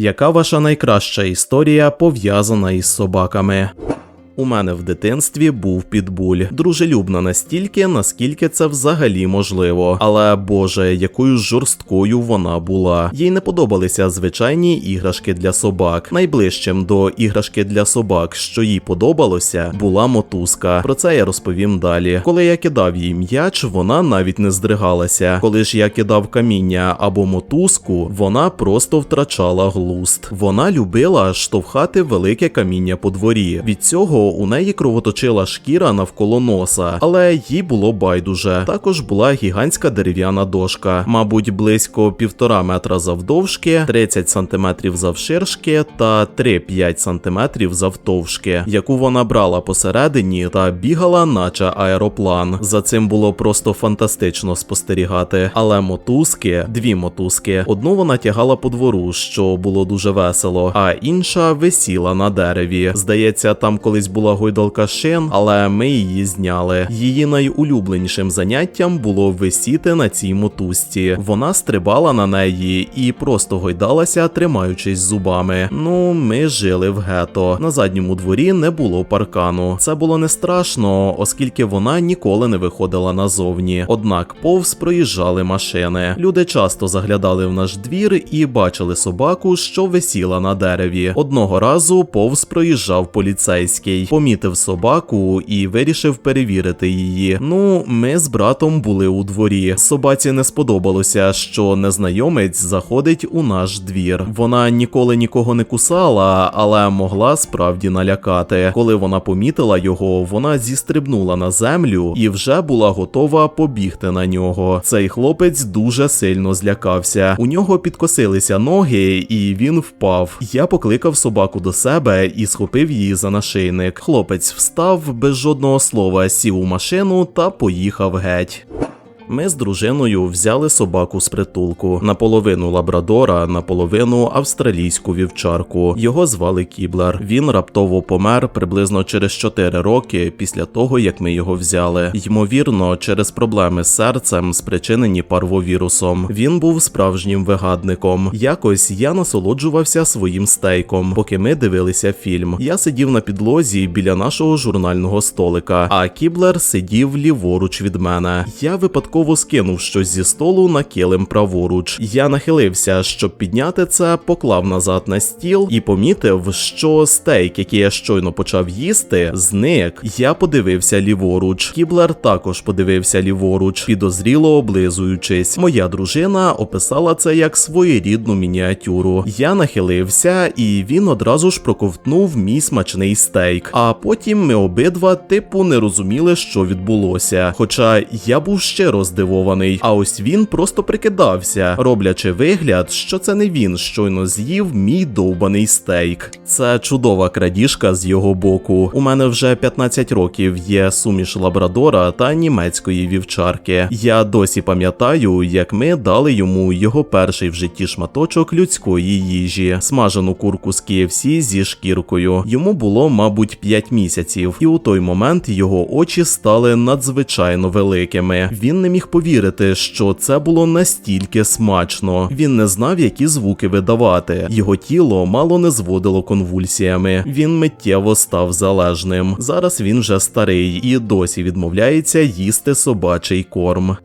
Яка ваша найкраща історія пов'язана із собаками? У мене в дитинстві був підбуль, дружелюбна настільки, наскільки це взагалі можливо. Але боже, якою жорсткою вона була. Їй не подобалися звичайні іграшки для собак. Найближчим до іграшки для собак, що їй подобалося, була мотузка. Про це я розповім далі. Коли я кидав їй м'яч, вона навіть не здригалася. Коли ж я кидав каміння або мотузку, вона просто втрачала глуст. Вона любила штовхати велике каміння по дворі. Від цього у неї кровоточила шкіра навколо носа, але їй було байдуже. Також була гігантська дерев'яна дошка, мабуть, близько півтора метра завдовжки, 30 сантиметрів завширшки та 3-5 сантиметрів завтовшки, яку вона брала посередині та бігала, наче аероплан. За цим було просто фантастично спостерігати. Але мотузки, дві мотузки, одну вона тягала по двору, що було дуже весело, а інша висіла на дереві. Здається, там колись була гойдалка шин, але ми її зняли. Її найулюбленішим заняттям було висіти на цій мотузці. Вона стрибала на неї і просто гойдалася, тримаючись зубами. Ну, ми жили в гето. На задньому дворі не було паркану. Це було не страшно, оскільки вона ніколи не виходила назовні. Однак повз проїжджали машини. Люди часто заглядали в наш двір і бачили собаку, що висіла на дереві. Одного разу повз проїжджав поліцейський, помітив собаку і вирішив перевірити її. Ну, ми з братом були у дворі. Собаці не сподобалося, що незнайомець заходить у наш двір. Вона ніколи нікого не кусала, але могла справді налякати. Коли вона помітила його, вона зістрибнула на землю і вже була готова побігти на нього. Цей хлопець дуже сильно злякався. У нього підкосилися ноги, і він впав. Я покликав собаку до себе і схопив її за нашийник. Хлопець встав без жодного слова, сів у машину та поїхав геть. Ми з дружиною взяли собаку з притулку наполовину лабрадора, наполовину австралійську вівчарку. Його звали Кіблер. Він раптово помер приблизно через 4 роки після того, як ми його взяли. Ймовірно, через проблеми з серцем, спричинені парвовірусом. Він був справжнім вигадником. Якось я насолоджувався своїм стейком, поки ми дивилися фільм. Я сидів на підлозі біля нашого журнального столика, а Кіблер сидів ліворуч від мене. Я випадково випадково скинув щось зі столу на килим праворуч. Я нахилився, щоб підняти це, поклав назад на стіл і помітив, що стейк, який я щойно почав їсти, зник. Я подивився ліворуч. Кіблер також подивився ліворуч, підозріло облизуючись. Моя дружина описала це як своєрідну мініатюру. Я нахилився, і він одразу ж проковтнув мій смачний стейк. А потім ми обидва типу не розуміли, що відбулося. Хоча я був щиро здивований. А ось він просто прикидався, роблячи вигляд, що це не він щойно з'їв мій довбаний стейк. Це чудова крадіжка з його боку. У мене вже 15 років є суміш лабрадора та німецької вівчарки. Я досі пам'ятаю, як ми дали йому його перший в житті шматочок людської їжі, смажену курку з KFC зі шкіркою. Йому було, мабуть, 5 місяців, і у той момент його очі стали надзвичайно великими. Він не міг повірити, що це було настільки смачно. Він не знав, які звуки видавати. Його тіло мало не зводило конвульсіями. Він миттєво став залежним. Зараз він вже старий і досі відмовляється їсти собачий корм.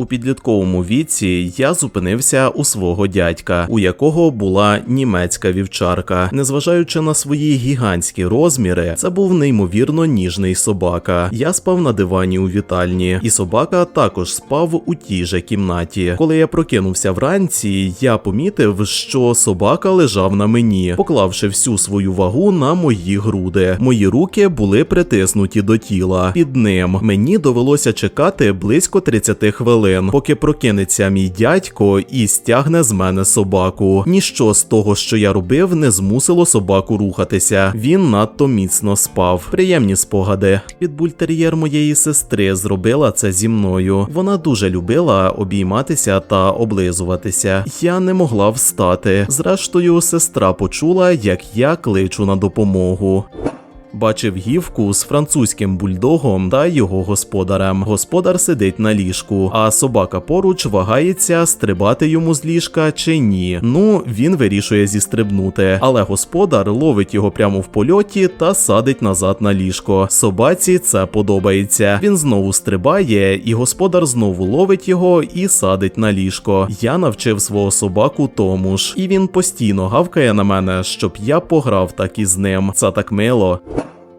У підлітковому віці я зупинився у свого дядька, у якого була німецька вівчарка. Незважаючи на свої гігантські розміри, це був неймовірно ніжний собака. Я спав на дивані у вітальні, і собака також спав у тій же кімнаті. Коли я прокинувся вранці, я помітив, що собака лежав на мені, поклавши всю свою вагу на мої груди. Мої руки були притиснуті до тіла. Під ним мені довелося чекати близько 30 хвилин хвилин, поки прокинеться мій дядько і стягне з мене собаку. Ніщо з того, що я робив, не змусило собаку рухатися. Він надто міцно спав. Приємні спогади. Підбультер'єр моєї сестри зробила це зі мною. Вона дуже любила обійматися та облизуватися. Я не могла встати. Зрештою, сестра почула, як я кличу на допомогу. Бачив гівку з французьким бульдогом та його господарем. Господар сидить на ліжку, а собака поруч вагається, стрибати йому з ліжка чи ні. Ну, він вирішує зістрибнути, але господар ловить його прямо в польоті та садить назад на ліжко. Собаці це подобається. Він знову стрибає, і господар знову ловить його і садить на ліжко. Я навчив свого собаку тому ж, і він постійно гавкає на мене, щоб я пограв так із ним. Це так мило.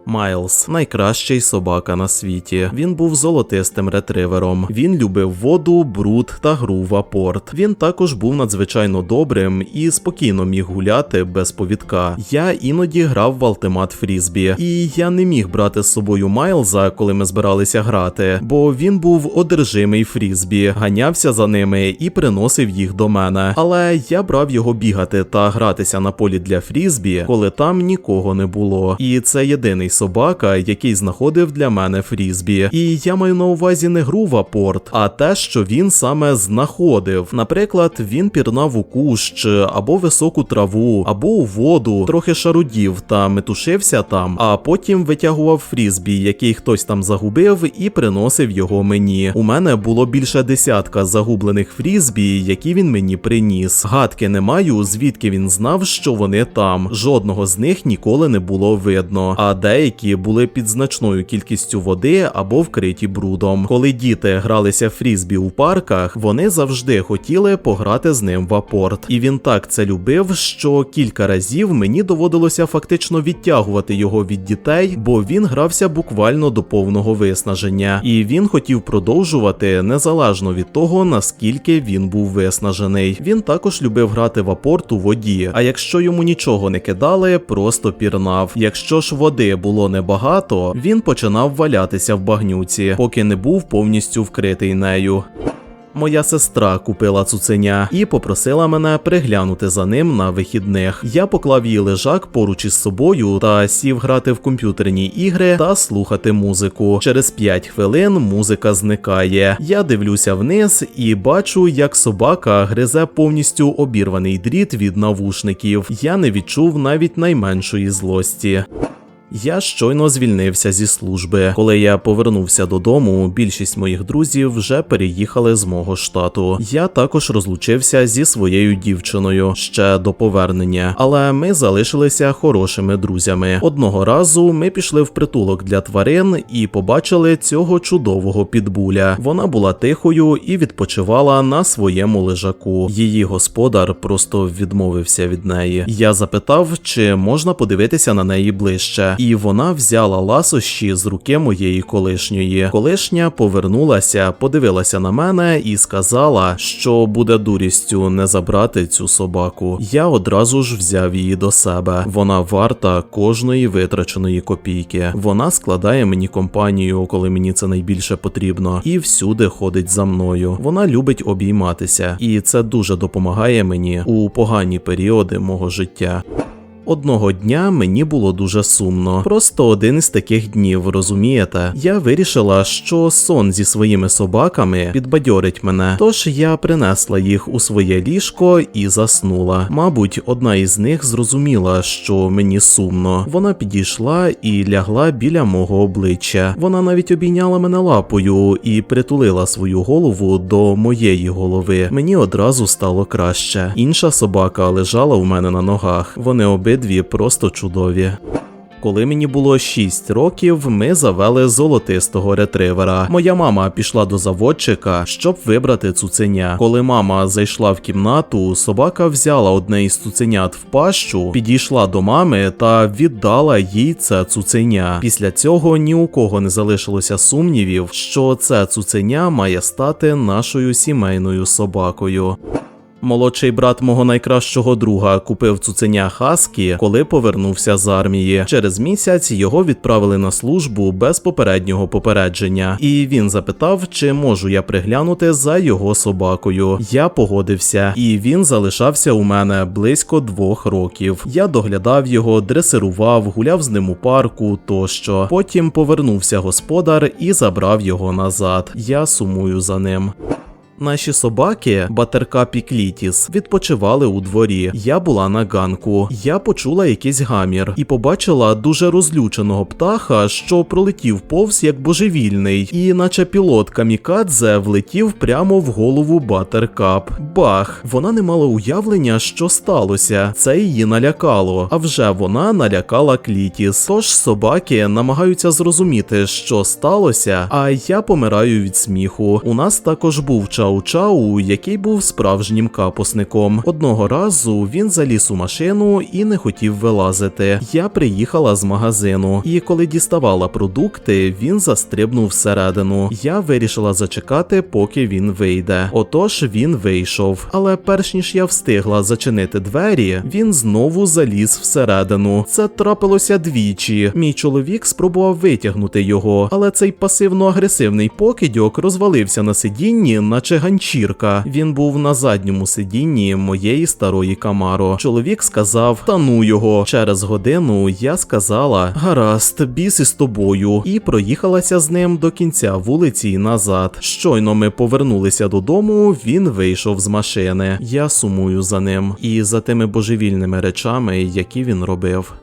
Майлз найкращий собака на світі. Він був золотистим ретривером. Він любив воду, бруд та гру в апорт. Він також був надзвичайно добрим і спокійно міг гуляти без повідка. Я іноді грав в Ultimate Фрізбі, і я не міг брати з собою Майлза, коли ми збиралися грати, бо він був одержимий фрізбі, ганявся за ними і приносив їх до мене. Але я брав його бігати та гратися на полі для фрізбі, коли там нікого не було. І це єдиний собака, який знаходив для мене фрізбі. І я маю на увазі не гру в апорт, а те, що він саме знаходив. Наприклад, він пірнав у кущ або високу траву, або у воду, трохи шарудів та метушився там, а потім витягував фрізбі, який хтось там загубив, і приносив його мені. У мене було більше десятка загублених фрізбі, які він мені приніс. Гадки не маю, звідки він знав, що вони там. Жодного з них ніколи не було видно. А деякі були під значною кількістю води або вкриті брудом. Коли діти гралися фрізбі у парках, вони завжди хотіли пограти з ним в апорт. І він так це любив, що кілька разів мені доводилося фактично відтягувати його від дітей, бо він грався буквально до повного виснаження, і він хотів продовжувати незалежно від того, наскільки він був виснажений. Він також любив грати в апорт у воді. А якщо йому нічого не кидали, просто пірнав. Якщо ж води було небагато, він починав валятися в багнюці, поки не був повністю вкритий нею. Моя сестра купила цуценя і попросила мене приглянути за ним на вихідних. Я поклав її лежак поруч із собою та сів грати в комп'ютерні ігри та слухати музику. Через 5 хвилин музика зникає. Я дивлюся вниз і бачу, як собака гризе повністю обірваний дріт від навушників. Я не відчув навіть найменшої злості. Я щойно звільнився зі служби. Коли я повернувся додому, більшість моїх друзів вже переїхали з мого штату. Я також розлучився зі своєю дівчиною ще до повернення, але ми залишилися хорошими друзями. Одного разу ми пішли в притулок для тварин і побачили цього чудового підбуля. Вона була тихою і відпочивала на своєму лежаку. Її господар просто відмовився від неї. Я запитав, чи можна подивитися на неї ближче і вона взяла ласощі з руки моєї колишньої. Колишня повернулася, подивилася на мене і сказала, що буде дурістю не забрати цю собаку. Я одразу ж взяв її до себе. Вона варта кожної витраченої копійки. Вона складає мені компанію, коли мені це найбільше потрібно, і всюди ходить за мною. Вона любить обійматися, і це дуже допомагає мені у погані періоди мого життя. Одного дня мені було дуже сумно. Просто один із таких днів, розумієте? Я вирішила, що сон зі своїми собаками підбадьорить мене. Тож я принесла їх у своє ліжко і заснула. Мабуть, одна із них зрозуміла, що мені сумно. Вона підійшла і лягла біля мого обличчя. Вона навіть обійняла мене лапою і притулила свою голову до моєї голови. Мені одразу стало краще. Інша собака лежала у мене на ногах. Вони обидві просто чудові. Коли мені було 6 років, ми завели золотистого ретривера. Моя мама пішла до заводчика, щоб вибрати цуценя. Коли мама зайшла в кімнату, собака взяла одне із цуценят в пащу, підійшла до мами та віддала їй це цуценя. Після цього ні у кого не залишилося сумнівів, що це цуценя має стати нашою сімейною собакою. Молодший брат мого найкращого друга купив цуценя Хаскі, коли повернувся з армії. Через місяць його відправили на службу без попереднього попередження, і він запитав, чи можу я приглянути за його собакою. Я погодився, і він залишався у мене близько двох років. Я доглядав його, дресирував, гуляв з ним у парку тощо. Потім повернувся господар і забрав його назад. Я сумую за ним. Наші собаки, Батеркап і Клітіс, відпочивали у дворі. Я була на ганку. Я почула якийсь гамір і побачила дуже розлюченого птаха, що пролетів повз як божевільний, і наче пілот камікадзе влетів прямо в голову Батеркап. Бах! Вона не мала уявлення, що сталося. Це її налякало. А вже вона налякала Клітіс. Тож собаки намагаються зрозуміти, що сталося, а я помираю від сміху. У нас також був Чау-Чау, який був справжнім капусником. Одного разу він заліз у машину і не хотів вилазити. Я приїхала з магазину, і коли діставала продукти, він застрибнув всередину. Я вирішила зачекати, поки він вийде. Отож він вийшов. Але перш ніж я встигла зачинити двері, він знову заліз всередину. Це трапилося двічі. Мій чоловік спробував витягнути його, але цей пасивно-агресивний покидьок розвалився на сидінні, наче ганчірка. Він був на задньому сидінні моєї старої камаро. Чоловік сказав: Та ну його. Через годину я сказала: Гаразд, біс із тобою, і проїхалася з ним до кінця вулиці назад. Щойно ми повернулися додому, він вийшов з машини. Я сумую за ним і за тими божевільними речами, які він робив.